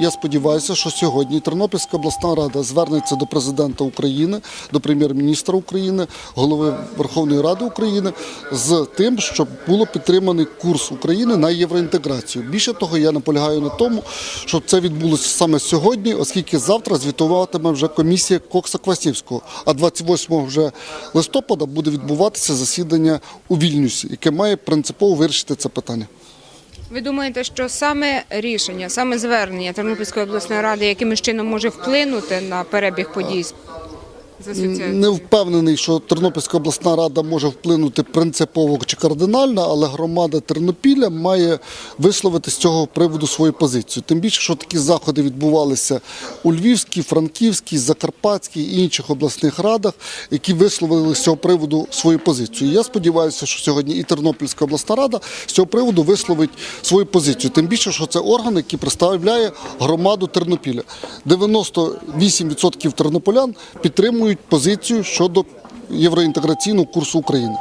я сподіваюся, що сьогодні Тернопільська обласна рада звернеться до президента України, до прем'єр-міністра України, голови Верховної Ради України з тим, щоб було підтриманий курс України на євроінтеграцію. Більше того, я наполягаю на тому, щоб це відбулося саме сьогодні, оскільки завтра звітуватиме вже комісія Кокса Квасівського. А 28 вже листопада буде відбуватися засідання у Вільнюсі, яке має принципово вирішити це питання. Ви думаєте, що саме рішення, саме звернення Тернопільської обласної ради якимось чином може вплинути на перебіг подій? Не впевнений, що Тернопільська обласна рада може вплинути принципово чи кардинально, але громада Тернопіля має висловити з цього приводу свою позицію. Тим більше, що такі заходи відбувалися у Львівській, Франківській, Закарпатській і інших обласних радах, які висловили з цього приводу свою позицію. Я сподіваюся, що сьогодні і Тернопільська обласна рада з цього приводу висловить свою позицію. Тим більше, що це орган, який представляє громаду Тернопіля. 98% тернополян підтримують позицію щодо євроінтеграційного курсу України.